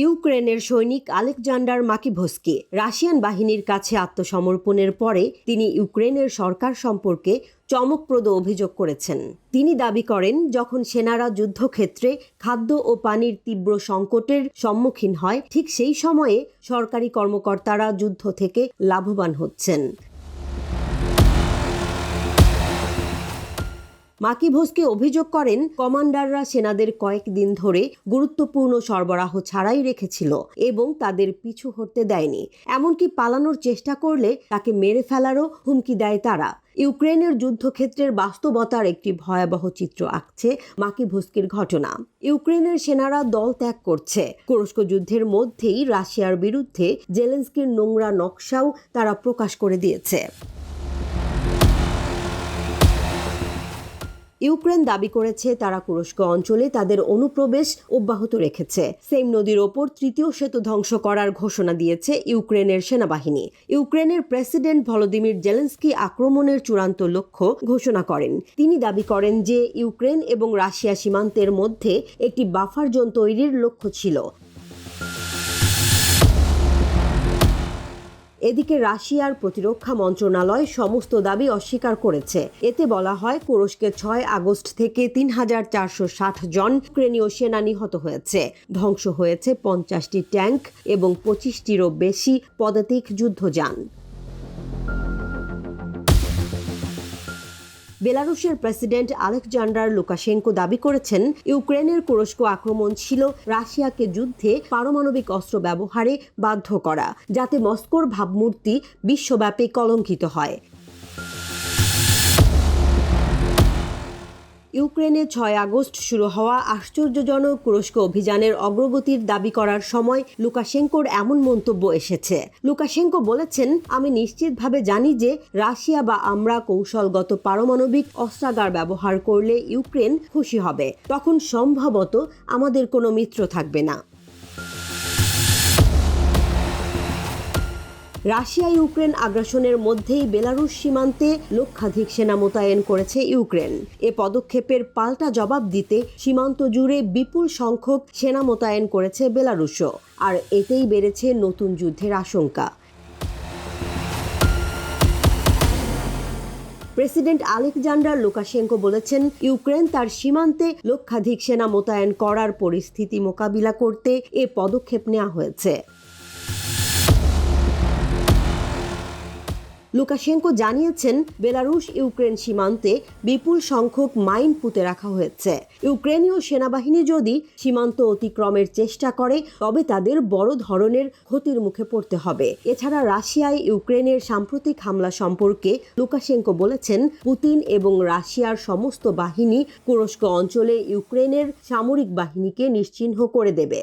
ইউক্রেনের সৈনিক Alexander মাকিভস্কি Russian বাহিনীর কাছে আত্মসমর্পণের পরে তিনি ইউক্রেনের সরকার সম্পর্কে চমকপ্রদ অভিযোগ করেছেন। তিনি দাবি করেন, যখন সেনারা যুদ্ধক্ষেত্রে খাদ্য ও পানির তীব্র সংকটের সম্মুখীন হয়, ঠিক সেই সময়ে সরকারি কর্মকর্তারা যুদ্ধ থেকে লাভবান হচ্ছেন। মাকিভোসকে অভিযোগ করেন, কমান্ডাররা সেনাদের কয়েকদিন ধরে গুরুত্বপূর্ণ সরবরাহ ছাড়াই রেখেছিল এবং তাদের পিছু হটতে দেয়নি। এমনকি পালানোর চেষ্টা করলে তাকে মেরে ফেলারও হুমকি দেয় তারা। ইউক্রেনের যুদ্ধক্ষেত্রের বাস্তবতার একটি ভয়াবহ চিত্র আঁকছে মাকি মাকিভোস্কির ঘটনা। ইউক্রেনের সেনারা দল ত্যাগ করছে। কুরস্ক যুদ্ধের মধ্যেই রাশিয়ার বিরুদ্ধে জেলেন্সকির নোংরা নকশাও তারা প্রকাশ করে দিয়েছে। ইউক্রেন দাবি করেছে তারা তুরস্ক অঞ্চলে তাদের অনুপ্রবেশ অব্যাহত রেখেছে। সেম নদীর ওপর তৃতীয় সেতু ধ্বংস করার ঘোষণা দিয়েছে ইউক্রেনের সেনাবাহিনী। ইউক্রেনের প্রেসিডেন্ট ভলোদিমির জেলেন্সকি আক্রমণের চূড়ান্ত লক্ষ্য ঘোষণা করেন। তিনি দাবি করেন যে ইউক্রেন এবং রাশিয়া সীমান্তের মধ্যে একটি বাফার জোন তৈরির লক্ষ্য ছিল। এদিকে রাশিয়ার প্রতিরক্ষা মন্ত্রণালয় সমস্ত দাবি অস্বীকার করেছে। এতে বলা হয় কুরস্কে ছয় আগস্ট থেকে তিন হাজার চারশো ষাট জন ইউক্রেনীয় সেনা নিহত হয়েছে। ধ্বংস হয়েছে পঞ্চাশটি ট্যাঙ্ক এবং পঁচিশটিরও বেশি পদাতিক যুদ্ধযান। বেলারুশের প্রেসিডেন্ট আলেকজান্ডার লুকাশেঙ্কো দাবি করেছেন, ইউক্রেনের কুরস্ক আক্রমণ ছিল রাশিয়াকে যুদ্ধে পারমাণবিক অস্ত্র ব্যবহারে বাধ্য করা, যাতে মস্কোর ভাবমূর্তি বিশ্বব্যাপী কলঙ্কিত হয়। ইউক্রেনে ছয় আগস্ট শুরু হওয়া আশ্চর্যজনক তুরস্ক অভিযানের অগ্রগতির দাবি করার সময় লুকাশেঙ্কোর এমন মন্তব্য এসেছে। লুকাশেঙ্কো বলেছেন, আমি নিশ্চিতভাবে জানি যে রাশিয়া বা আমরা কৌশলগত পারমাণবিক অস্ত্রাগার ব্যবহার করলে ইউক্রেন খুশি হবে। তখন সম্ভবত আমাদের কোনো মিত্র থাকবে না। রাশিয়া ইউক্রেন আগ্রাসনের মধ্যেই বেলারুশ সীমান্তে লক্ষাধিক সেনা মোতায়েন করেছে ইউক্রেন। এ পদক্ষেপের পাল্টা জবাব দিতে সীমান্ত জুড়ে বিপুল সংখ্যক সেনা মোতায়েন করেছে বেলারুশও, আর এতেই বেড়েছে নতুন যুদ্ধের আশঙ্কা। প্রেসিডেন্ট আলেকজান্ডার লুকাশেঙ্কো বলেছেন, ইউক্রেন তার সীমান্তে লক্ষাধিক সেনা মোতায়েন করার পরিস্থিতি মোকাবিলা করতে এ পদক্ষেপ নেওয়া হয়েছে। লুকাশেঙ্কো জানিয়েছেন, বেলারুশ ইউক্রেন সীমান্তে বিপুল সংখ্যক মাইন পুঁতে রাখা হয়েছে। ইউক্রেনীয় সেনাবাহিনী যদি সীমান্ত অতিক্রমের চেষ্টা করে, তবে তাদের বড় ধরনের ক্ষতির মুখে পড়তে হবে। এছাড়া রাশিয়ায় ইউক্রেনের সাম্প্রতিক হামলা সম্পর্কে লুকাশেঙ্কো বলেছেন, পুতিন এবং রাশিয়ার সমস্ত বাহিনী তুরস্ক অঞ্চলে ইউক্রেনের সামরিক বাহিনীকে নিশ্চিহ্ন করে দেবে।